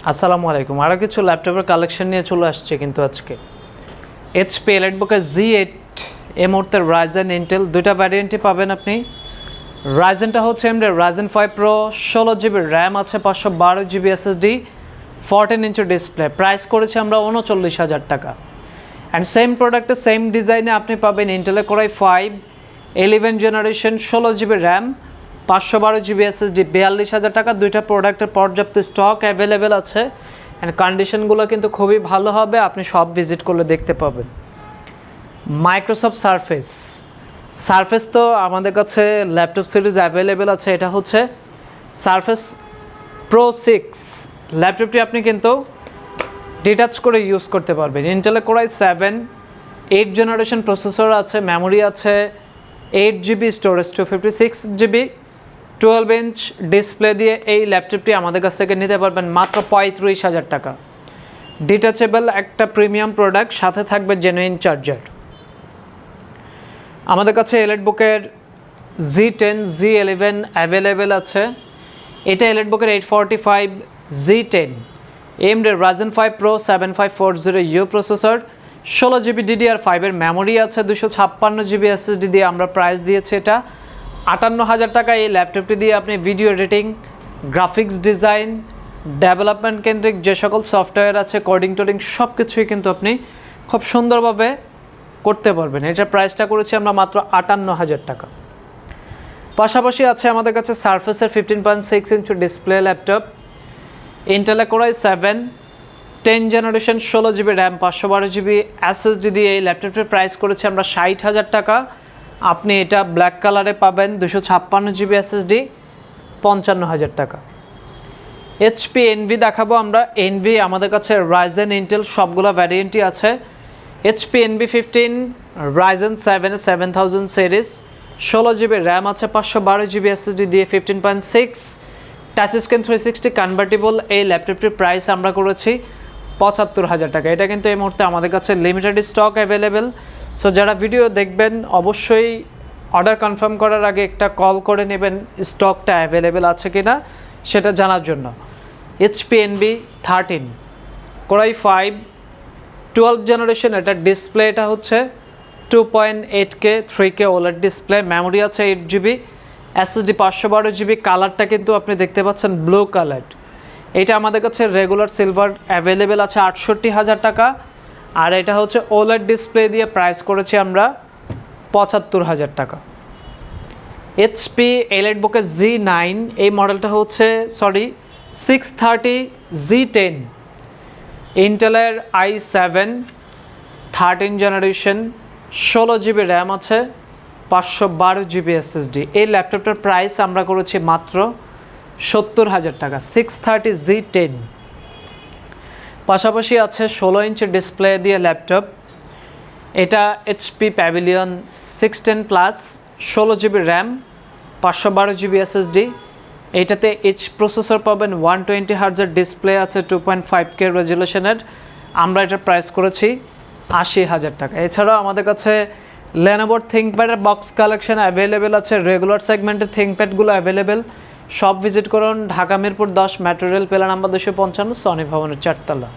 আসসালামু আলাইকুম। আরও কিছু ল্যাপটপের কালেকশন নিয়ে চলে আসছে কিন্তু আজকে। এইচপি এলাইটবুকের জি এইট এই মুহূর্তে রাইজেন ইন্টেল দুইটা ভ্যারিয়েন্টই পাবেন আপনি। রাইজেনটা হচ্ছে এমডি রাইজেন ফাইভ প্রো ষোলো জিবি র্যাম আছে, পাঁচশো বারো GB SSD fourteen inch display price করেছি আমরা উনচল্লিশ হাজার টাকা। অ্যান্ড সেম প্রোডাক্টে সেম ডিজাইনে আপনি পাবেন ইন্টেলে core i five eleven generation ষোলো জিবি র্যাম পাঁচশো বারো জিবি এসএসডি বিয়াল্লিশ হাজার টাকা, দুইটা প্রোডাক্টের পর্যাপ্ত স্টক অ্যাভেলেবেল আছে। অ্যান্ড কন্ডিশনগুলো কিন্তু খুবই ভালো হবে, আপনি সব ভিজিট করলে দেখতে পাবেন। মাইক্রোসফট সারফেস সারফেস তো আমাদের কাছে ল্যাপটপ সিরিজ অ্যাভেলেবেল আছে, এটা হচ্ছে সারফেস প্রো সিক্স ল্যাপটপটি আপনি কিন্তু ডিটাচ করে ইউজ করতে পারবেন। ইন্টেলে core i seven eight generation processor আছে মেমোরি আছে eight GB storage two fifty six GB twelve inch display দিয়ে এই ল্যাপটপটি আমাদের কাছ থেকে নিতে পারবেন মাত্র পঁয়ত্রিশ হাজার টাকা। ডিটাচেবল একটা প্রিমিয়াম প্রোডাক্ট সাথে থাকবে জেনুইন চার্জার আমাদের কাছে এলেট বুকের G ten G eleven available আছে। এটা এলেট বুকের eight forty five G ten AMD Ryzen five pro seven five four zero U processor ষোলো জিবি ডিডিআর ফাইভের মেমোরি আছে, দুশো ছাপ্পান্ন জিবি এসএসডি দিয়ে আমরা প্রাইস দিয়েছি এটা। আটান্ন হাজার টাকা এই ল্যাপটপটি দিয়ে আপনি video editing, graphics design, development কেন্দ্রিক যে সকল সফটওয়্যার আছে কোডিং টোডিং সব কিছুই কিন্তু আপনি খুব সুন্দরভাবে করতে পারবেন। এটার প্রাইসটা করেছি আমরা মাত্র আটান্ন হাজার টাকা। পাশাপাশি আছে আমাদের কাছে সার্ফেসের fifteen point six inch display laptop ইন্টেলে core i seven ten generation ষোলো জিবি র্যাম পাঁচশো বারো জিবি এসএসডি দিয়ে এই ল্যাপটপটির প্রাইস করেছি আমরা ষাট হাজার টাকা। আপনি এটা ব্ল্যাক কালারে পাবেন দুশো ছাপ্পান্ন জিবি এসএসডি পঞ্চান্ন হাজার টাকা। এইচপি এনভি দেখাবো আমরা। এনভি আমাদের কাছে রাইজেন ইন্টেল সবগুলো ভ্যারিয়েন্টই আছে। HP Envy fifteen Ryzen seven seven thousand series ষোলো জিবি র্যাম আছে, পাঁচশো বারো জিবি এসএসডি দিয়ে fifteen point six touch screen three sixty convertible এই ল্যাপটপটির প্রাইস আমরা করেছি পঁচাত্তর হাজার টাকা। এটা কিন্তু এই মুহূর্তে আমাদের কাছে লিমিটেড স্টক অ্যাভেলেবেল সো যারা ভিডিও দেখবেন, অবশ্যই অর্ডার কনফার্ম করার আগে একটা কল করে নেবেন স্টকটা অ্যাভেলেবেল আছে কি না সেটা জানার জন্য। HP Envy thirteen core i five twelve generation এটা ডিসপ্লে এটা হচ্ছে two point eight K three K OLED display memory আছে এইট জিবি এসএসডি পাঁচশো বারো জিবি কালারটা কিন্তু আপনি দেখতে পাচ্ছেন ব্লু কালার এটা আমাদের কাছে রেগুলার সিলভার অ্যাভেলেবেল আছে আটষট্টি হাজার টাকা। আর এটা হচ্ছে ওলেট ডিসপ্লে দিয়ে প্রাইস করেছি আমরা পঁচাত্তর হাজার টাকা। এইচপি এলএড বুকে জি নাইন এই মডেলটা হচ্ছে sorry six thirty G ten ইন্টেলের আই সেভেন থার্টিন জেনারেশন ষোলো জিবি র্যাম আছে, পাঁচশো বারো জিবি এসএসডি এই ল্যাপটপটার প্রাইস আমরা করেছি মাত্র সত্তর হাজার টাকা সিক্স থার্টি জি টেন পাশাপাশি আছে ষোলো ইঞ্চি ডিসপ্লে দিয়ে ল্যাপটপ। এটা HP Pavilion six ten plus, ষোলো জিবি র্যাম, পাঁচশো বারো জিবি এসএসডি। এইটাতে এইচ প্রসেসর পাবেন ওয়ান টোয়েন্টি হার্জার ডিসপ্লে আছে টু পয়েন্ট ফাইভ কে রেজুলেশনের আমরা এটার প্রাইস করেছি আশি হাজার টাকা। এছাড়াও আমাদের কাছে লেনোভোর থিঙ্কপ্যাডের বক্স কালেকশন অ্যাভেলেবেল আছে। রেগুলার সেগমেন্টের থিঙ্কপ্যাডগুলো অ্যাভেলেবেল সব ভিজিট করুন ঢাকা মিরপুর দশ, মেট্রো রেল পেলা নাম্বার দুশো পঞ্চান্ন, সনি ভবনের চারতলা।